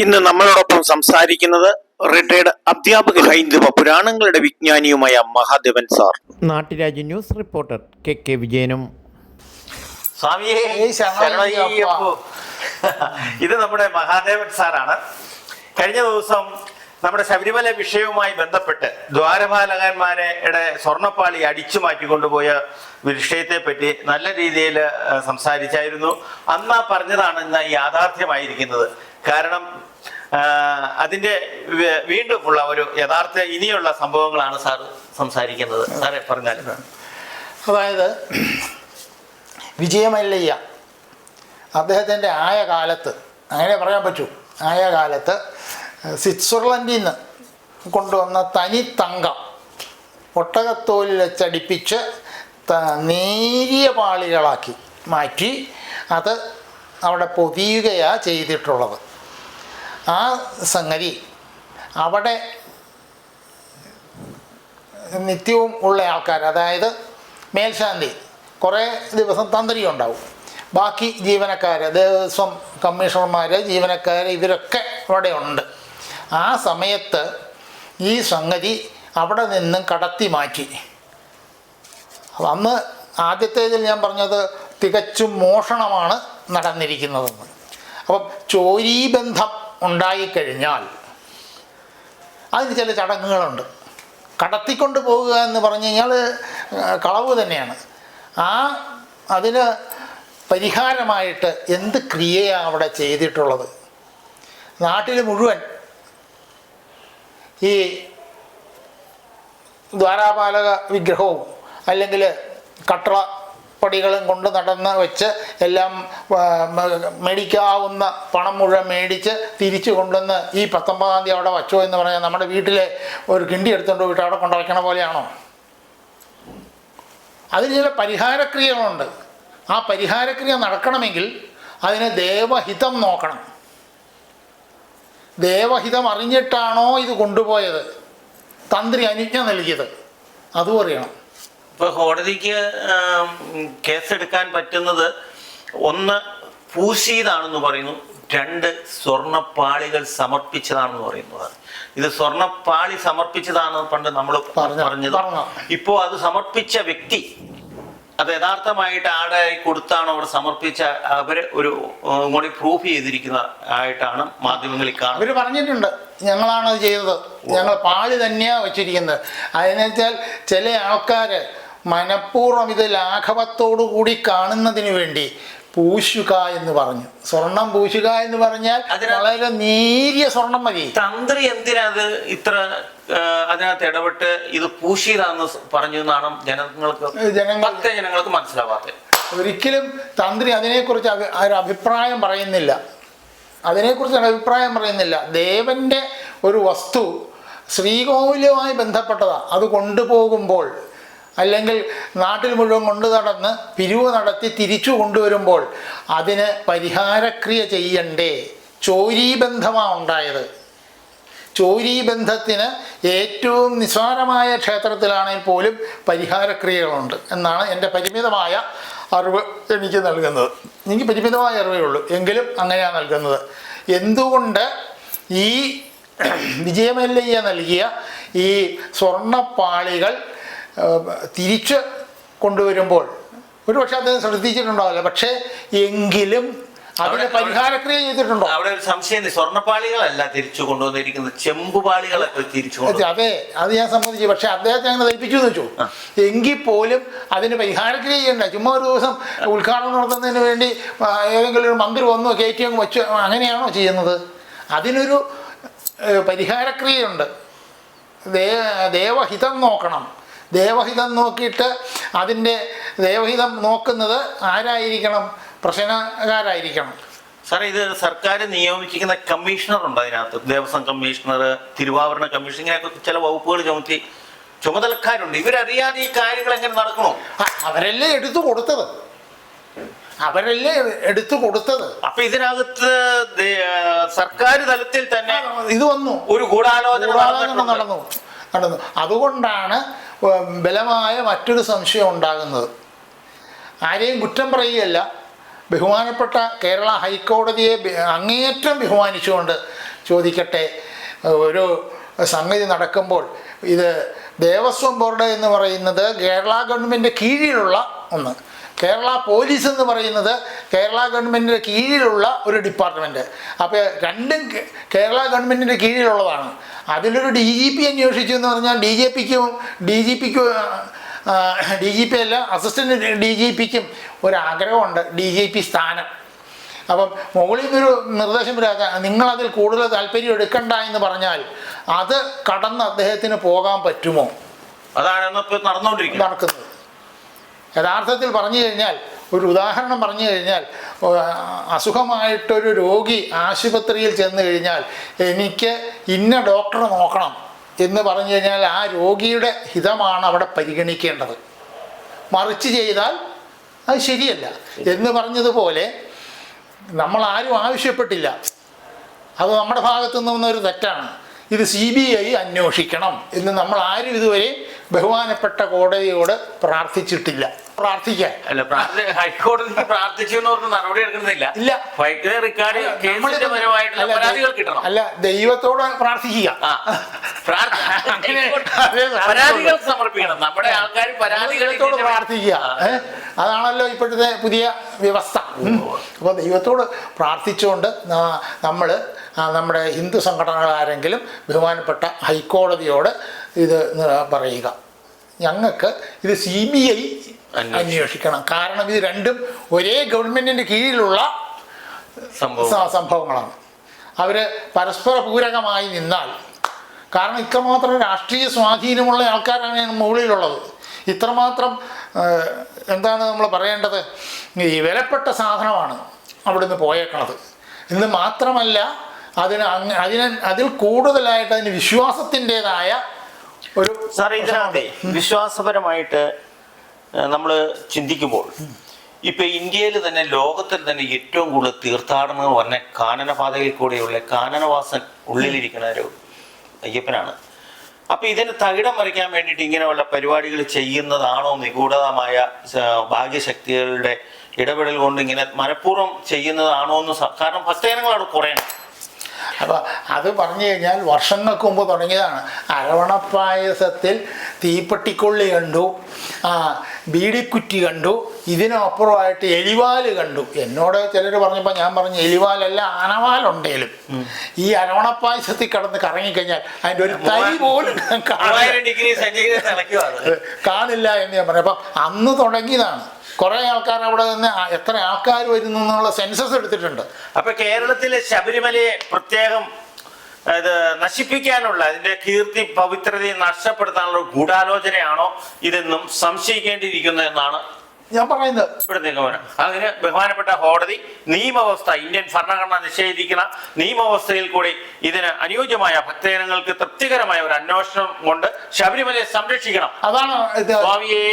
ഇന്ന് നമ്മളോടൊപ്പം സംസാരിക്കുന്നത് റിട്ടയർഡ് അധ്യാപക ഹൈന്ദവ പുരാണങ്ങളുടെ വിജ്ഞാനിയുമായ മഹാദേവൻ സാർ. നാട്ടുരാജ്യ ന്യൂസ് റിപ്പോർട്ടർ കെ കെ വിജയനും. സ്വാമിയെ. ഇത് നമ്മുടെ മഹാദേവൻ സാറാണ്. കഴിഞ്ഞ ദിവസം നമ്മുടെ ശബരിമല വിഷയവുമായി ബന്ധപ്പെട്ട് ദ്വാരപാലകന്മാരുടെ സ്വർണപ്പാളി അടിച്ചു മാറ്റിക്കൊണ്ടുപോയ വിഷയത്തെ പറ്റി നല്ല രീതിയിൽ സംസാരിച്ചായിരുന്നു. അന്ന് പറഞ്ഞതാണ് ഇന്ന് യാഥാർത്ഥ്യമായിരിക്കുന്നത്. കാരണം അതിന്റെ വീണ്ടും വീണ്ടുമുള്ള ഒരു യഥാർത്ഥ ഇനിയുള്ള സംഭവങ്ങളാണ് സാർ സംസാരിക്കുന്നത്. സാറെ പറഞ്ഞാൽ അതായത് വിജയമല്ലയ്യ. അദ്ദേഹത്തിന്റെ ആയ കാലത്ത് അങ്ങനെ പറയാൻ പറ്റൂ ആയ കാലത്ത് സ്വിറ്റ്സർലൻഡിൽ നിന്ന് കൊണ്ടുവന്ന തനി തങ്കം. ഒട്ടകത്തോലിൽ വെച്ചടിപ്പിച്ച് നേരിയ പാളികളാക്കി മാറ്റി അത് അവിടെ പൊതിയുകയാണ് ചെയ്തിട്ടുള്ളത്. ആ സംഗതി അവിടെ നിത്യവും ഉള്ള ആൾക്കാർ അതായത് മേൽശാന്തി കുറേ ദിവസം തന്ത്രി ഉണ്ടാവും. ബാക്കി ജീവനക്കാർ ദേവസ്വം കമ്മീഷണർമാർ ജീവനക്കാർ ഇവരൊക്കെ അവിടെ ഉണ്ട്. ആ സമയത്ത് ഈ സംഗതി അവിടെ നിന്നും കടത്തി മാറ്റി. അന്ന് ആദ്യത്തേതിൽ ഞാൻ പറഞ്ഞത് തികച്ചും മോഷണമാണ് നടന്നിരിക്കുന്നതെന്ന് അപ്പം ചോരീബന്ധം ഉണ്ടായിക്കഴിഞ്ഞാൽ അതിന് ചില ചടങ്ങുകളുണ്ട്. കടത്തിക്കൊണ്ട് പോകുക എന്ന് പറഞ്ഞു കഴിഞ്ഞാൽ കളവ് തന്നെയാണ്. ആ അതിന് പരിഹാരമായിട്ട് എന്ത് ക്രിയയാണ് അവിടെ ചെയ്തിട്ടുള്ളത്? നാട്ടിൽ മുഴുവൻ ഈ ദ്വാരാപാലക വിഗ്രഹവും അല്ലെങ്കിൽ കട്ടള പടികളും കൊണ്ട് നടന്ന് വെച്ച് എല്ലാം മേടിക്കാവുന്ന പണം മുഴുവൻ മേടിച്ച് തിരിച്ചു കൊണ്ടുവന്ന് ഈ പത്തൊമ്പതാം തീയതി അവിടെ വച്ചോ എന്ന് പറഞ്ഞാൽ നമ്മുടെ വീട്ടിലെ ഒരു കിണ്ടി എടുത്തുകൊണ്ട് വീട്ടിൽ അവിടെ കൊണ്ടുവയ്ക്കണ പോലെയാണോ? അതിന് ചില പരിഹാരക്രിയകളുണ്ട്. ആ പരിഹാരക്രിയ നടക്കണമെങ്കിൽ അതിന് ദേവഹിതം നോക്കണം. ദേവഹിതം അറിഞ്ഞിട്ടാണോ ഇത് കൊണ്ടുപോയത്? തന്ത്രി അനുജ്ഞ നൽകിയത്. അതും അറിയണം. ഇപ്പൊ കോടതിക്ക് കേസെടുക്കാൻ പറ്റുന്നത് ഒന്ന് പൂശിയതാണെന്ന് പറയുന്നു. രണ്ട് സ്വർണപ്പാളികൾ സമർപ്പിച്ചതാണെന്ന് പറയുന്നതാണ് ഇത് സ്വർണപ്പാളി സമർപ്പിച്ചതാണ് പണ്ട് നമ്മൾ പറഞ്ഞ- പറഞ്ഞത് ഇപ്പോൾ ഇപ്പോ അത് സമർപ്പിച്ച വ്യക്തി അത് യഥാർത്ഥമായിട്ട് ആടെ കൊടുത്താണ് അവിടെ സമർപ്പിച്ച അവർ ഒരു കൂടി പ്രൂഫ് ചെയ്തിരിക്കുന്ന ആയിട്ടാണ് മാധ്യമങ്ങളിൽ കാണുന്നത്. അവർ പറഞ്ഞിട്ടുണ്ട് ഞങ്ങളാണ് അത് ചെയ്തത്. ഞങ്ങൾ പാളി തന്നെയാണ് വെച്ചിരിക്കുന്നത്. അതിനെച്ചാൽ ചില ആൾക്കാർ മനഃപൂർവം ഇത് ലാഘവത്തോടു കൂടി കാണുന്നതിന് വേണ്ടി പൂശുക എന്ന് പറഞ്ഞു. സ്വർണം പൂശുക എന്ന് പറഞ്ഞാൽ വളരെ നേരിയ സ്വർണം മതി. തന്ത്രി എന്തിനാ അത് ഇത്ര അതിനകത്ത് ഇടപെട്ട് ഇത് പൂശിയതാന്ന് പറഞ്ഞു എന്നാണ് ജനങ്ങൾക്ക് ജനങ്ങൾക്ക് ജനങ്ങൾക്ക് മനസ്സിലാവാത്തത്. ഒരിക്കലും തന്ത്രി അതിനെക്കുറിച്ച് ഒരു അഭിപ്രായം പറയുന്നില്ല. അതിനെക്കുറിച്ച് ഒരു അഭിപ്രായം പറയുന്നില്ല. ദേവന്റെ ഒരു വസ്തു ശ്രീകോവിലുമായി ബന്ധപ്പെട്ടതാണ് അത് കൊണ്ടുപോകുമ്പോൾ അല്ലെങ്കിൽ നാട്ടിൽ മുഴുവൻ കൊണ്ടു നടന്ന് പിരിവ് നടത്തി തിരിച്ചു കൊണ്ടുവരുമ്പോൾ അതിന് പരിഹാരക്രിയ ചെയ്യണ്ടേ? ചോരീബന്ധമാണ് ഉണ്ടായത്. ചോരീബന്ധത്തിന് ഏറ്റവും നിസ്സാരമായ ക്ഷേത്രത്തിലാണെങ്കിൽ പോലും പരിഹാരക്രിയകളുണ്ട് എന്നാണ് എന്റെ പരിമിതമായ അറിവ് എനിക്ക് നൽകുന്നത്. എനിക്ക് പരിമിതമായ അറിവേ ഉള്ളൂ. എങ്കിലും അങ്ങനെയാണ് നൽകുന്നത്. എന്തുകൊണ്ട് ഈ വിജയമല്ലയ്യ നൽകിയ ഈ സ്വർണപ്പാളികൾ തിരിച്ച് കൊണ്ടുവരുമ്പോൾ. ഒരു പക്ഷേ അദ്ദേഹം ശ്രദ്ധിച്ചിട്ടുണ്ടാവില്ല. പക്ഷേ എങ്കിലും അതിന് അവിടെ- പരിഹാരക്രിയ ചെയ്തിട്ടുണ്ടോ? അവിടെ ഒരു സംശയം സ്വർണപാളികളല്ല സ്വർണപ്പാളികളല്ല തിരിച്ചു കൊണ്ടുവന്നിരിക്കുന്നത്. ചെമ്പുപാളികളൊക്കെ തിരിച്ചു അതെ, അതെ ഞാൻ സമ്മതിച്ചു. പക്ഷെ അദ്ദേഹത്തെ അങ്ങനെ ധരിപ്പിച്ചു എന്ന് വെച്ചു. എങ്കിൽ പോലും അതിന് പരിഹാരക്രിയ ചെയ്യണ്ട. ചുമ്മാ ഒരു ദിവസം ഉദ്ഘാടനം നടത്തുന്നതിന് വേണ്ടി ഏതെങ്കിലും ഒരു മന്ത്രി വന്നോ കയറ്റി അങ്ങ് വെച്ചു അങ്ങനെയാണോ ചെയ്യുന്നത്? അതിനൊരു പരിഹാരക്രിയയുണ്ട്. ദേവഹിതം നോക്കണം. ദേവഹിതം നോക്കിയിട്ട് അതിന്റെ ദേവഹിതം നോക്കുന്നത് ആരായിരിക്കണം? പ്രശ്നക്കാരായിരിക്കണം സാറേ ഇത് സർക്കാർ നിയോഗിക്കുന്ന കമ്മീഷണർ ഉണ്ട് അതിനകത്ത്. ദേവസ്വം കമ്മീഷണർ തിരുവാഭരണ കമ്മീഷൻ ഇങ്ങനെയൊക്കെ ചില വകുപ്പുകൾ ചുമത്തി ചുമതലക്കാരുണ്ട്. ഇവരറിയാതെ ഈ കാര്യങ്ങൾ എങ്ങനെ നടക്കണോ? അവരല്ലേ എടുത്തു കൊടുത്തത്? അവരല്ലേ എടുത്തു കൊടുത്തത്? അപ്പൊ ഇതിനകത്ത് സർക്കാർ തലത്തിൽ തന്നെ ഇത് വന്നു. ഒരു ഗൂഢാലോചന നടന്നു. നടന്നു. അതുകൊണ്ടാണ് ബലമായ മറ്റൊരു സംശയം ഉണ്ടാകുന്നത്. ആരെയും കുറ്റം പറയുകയല്ല. ബഹുമാനപ്പെട്ട കേരള ഹൈക്കോടതിയെ അങ്ങേയറ്റം ബഹുമാനിച്ചുകൊണ്ട് ചോദിക്കട്ടെ. ഒരു സംഗതി നടക്കുമ്പോൾ ഇത് ദേവസ്വം ബോർഡ് എന്ന് പറയുന്നത് കേരള ഗവൺമെന്റ് കീഴിലുള്ള ഒന്ന്. കേരള പോലീസ് എന്ന് പറയുന്നത് കേരള ഗവൺമെന്റിന്റെ കീഴിലുള്ള ഒരു ഡിപ്പാർട്ട്മെന്റ് അപ്പോൾ രണ്ടും കേരള ഗവൺമെന്റിന്റെ കീഴിലുള്ളതാണ്. അതിലൊരു ഡി ജി പി അന്വേഷിച്ചു എന്ന് പറഞ്ഞാൽ ഡി ജെ പിക്കും ഡി ജി പിക്കും ഡി ജി പി അല്ല അസിസ്റ്റന്റ് ഡി ജി പിക്കും ഒരാഗ്രഹമുണ്ട് ഡി ജി പി സ്ഥാനം. അപ്പം മുകളിൽ നിന്നൊരു നിർദ്ദേശം വരാതെ നിങ്ങളതിൽ കൂടുതൽ താല്പര്യം എടുക്കണ്ട എന്ന് പറഞ്ഞാൽ അത് കടന്ന് അദ്ദേഹത്തിന് പോകാൻ പറ്റുമോ? അതാണ് നടന്നുകൊണ്ടിരിക്കുന്നത്. നടക്കുന്നത്. യഥാർത്ഥത്തിൽ പറഞ്ഞു കഴിഞ്ഞാൽ ഒരു ഉദാഹരണം പറഞ്ഞു കഴിഞ്ഞാൽ അസുഖമായിട്ടൊരു രോഗി ആശുപത്രിയിൽ ചെന്ന് കഴിഞ്ഞാൽ എനിക്ക് ഇന്ന ഡോക്ടറെ നോക്കണം എന്ന് പറഞ്ഞു കഴിഞ്ഞാൽ ആ രോഗിയുടെ ഹിതമാണ് അവിടെ പരിഗണിക്കേണ്ടത്. മറിച്ച് ചെയ്താൽ അത് ശരിയല്ല. എന്ന് പറഞ്ഞതുപോലെ നമ്മൾ ആരും ആവശ്യപ്പെട്ടില്ല. അത് നമ്മുടെ ഭാഗത്തു നിന്ന് ഒരു തെറ്റാണ്. ഇത് സി ബി ഐ അന്വേഷിക്കണം എന്ന് നമ്മൾ ആരും ഇതുവരെ ബഹുമാനപ്പെട്ട കോടതിയോട് പ്രാർത്ഥിച്ചിട്ടില്ല. പ്രാർത്ഥിക്കാൻ. അല്ല ഹൈക്കോടതി ഹൈക്കോടതിക്ക് പ്രാർത്ഥിച്ചു എന്ന് പറഞ്ഞ് നടപടി എടുക്കുന്നില്ല. ഇല്ല. വൈദ്യുതി റെക്കോർഡ് കേസിന്റെ പരമായിട്ടുള്ള അല്ല, പരാതികൾ കിട്ടണം. അല്ല ദൈവത്തോട് പ്രാർത്ഥിക്കുക. ആ. പ്രാർത്ഥ- അങ്ങനെ- പരാതികൾ സമർപ്പിക്കണം. നമ്മുടെ ആൾക്കാർ പരാതികൾ ദൈവത്തോട് പ്രാർത്ഥിക്കുക. ഏ? അതാണല്ലോ ഇപ്പോഴത്തെ പുതിയ വ്യവസ്ഥ. അപ്പോൾ ദൈവത്തോട് പ്രാർത്ഥിച്ചുകൊണ്ട് നമ്മൾ നമ്മുടെ ഹിന്ദു സംഘടനകളാരെങ്കിലും ബഹുമാനപ്പെട്ട ഹൈക്കോടതിയോട് ഇത് പറയുക. ഞങ്ങൾക്ക് ഇത് സി ബി ഐ അന്വേഷിക്കണം. കാരണം ഇത് രണ്ടും ഒരേ ഗവൺമെന്റിന്റെ കീഴിലുള്ള സംഭവം സംഭവങ്ങളാണ്. അവർ പരസ്പര പൂരകമായി നിന്നാൽ കാരണം ഇത്രമാത്രം രാഷ്ട്രീയ സ്വാധീനമുള്ള ആൾക്കാരാണ് മുകളിലുള്ളത്. ഇത്രമാത്രം എന്താണ് നമ്മൾ പറയേണ്ടത്? ഈ വിലപ്പെട്ട സാധനമാണ് അവിടുന്ന് പോയേക്കണത്. എന്ന് മാത്രമല്ല അതിന് അതിന് അതിൽ കൂടുതലായിട്ട് അതിന് വിശ്വാസത്തിന്റെതായ ഒരു സാർ ഇതിനകത്തെ വിശ്വാസപരമായിട്ട് നമ്മൾ ചിന്തിക്കുമ്പോൾ ഇപ്പൊ ഇന്ത്യയിൽ തന്നെ ലോകത്തിൽ തന്നെ ഏറ്റവും കൂടുതൽ തീർത്ഥാടനം പറഞ്ഞ കാനനപാതയിൽ കൂടെയുള്ള കാനനവാസൻ ഉള്ളിലിരിക്കുന്ന ഒരു അയ്യപ്പനാണ്. അപ്പൊ ഇതിന് തകിടം മറിക്കാൻ വേണ്ടിയിട്ട് ഇങ്ങനെയുള്ള പരിപാടികൾ ചെയ്യുന്നതാണോ നിഗൂഢമായ ഭാഗ്യശക്തികളുടെ ഇടപെടൽ കൊണ്ട് ഇങ്ങനെ മനഃപൂർവം ചെയ്യുന്നതാണോ എന്ന് കാരണം ഭക്തജനങ്ങളാണ് കുറയണം. അപ്പോൾ അത് പറഞ്ഞു കഴിഞ്ഞാൽ വർഷങ്ങൾക്ക് മുമ്പ് തുടങ്ങിയതാണ്. അരവണപ്പായസത്തിൽ തീപ്പെട്ടിക്കൊള്ളി കണ്ടു. ബീഡിക്കുറ്റി കണ്ടു ഇതിനപ്പുറമായിട്ട് എലിവാൽ കണ്ടു. എന്നോട് ചിലർ പറഞ്ഞപ്പോൾ ഞാൻ പറഞ്ഞു എലിവാലല്ല ആനവാലുണ്ടേലും. ഈ അരവണപ്പായസത്തിൽ കിടന്ന് കറങ്ങിക്കഴിഞ്ഞാൽ അതിന്റെ ഒരു തൈ പോലും കാണില്ല എന്ന് ഞാൻ പറഞ്ഞു. അപ്പം അന്ന് തുടങ്ങിയതാണ്. കുറേ ആൾക്കാർ അവിടെ നിന്ന് എത്ര ആൾക്കാർ വരുന്നു എന്നുള്ള സെൻസസ് എടുത്തിട്ടുണ്ട്. അപ്പൊ കേരളത്തിലെ ശബരിമലയെ പ്രത്യേകം ഇത് നശിപ്പിക്കാനുള്ള അതിന്റെ കീർത്തി പവിത്രതയെ നഷ്ടപ്പെടുത്താനുള്ള ഒരു ഗൂഢാലോചനയാണോ ഇതെന്നും സംശയിക്കേണ്ടിയിരിക്കുന്നു എന്നാണ് ഞാൻ പറയുന്നത്. ഇവിടെ നിഗമനം. അതിന് ബഹുമാനപ്പെട്ട കോടതി നിയമവ്യവസ്ഥ ഇന്ത്യൻ ഭരണഘടന നിഷേധിക്കുന്ന നിയമവ്യവസ്ഥയിൽ കൂടി ഇതിന് അനുയോജ്യമായ ഭക്തജനങ്ങൾക്ക് തൃപ്തികരമായ ഒരു അന്വേഷണം കൊണ്ട് ശബരിമലയെ സംരക്ഷിക്കണം. അതാണ് സ്വാമിയേ